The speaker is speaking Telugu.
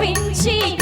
quentinho.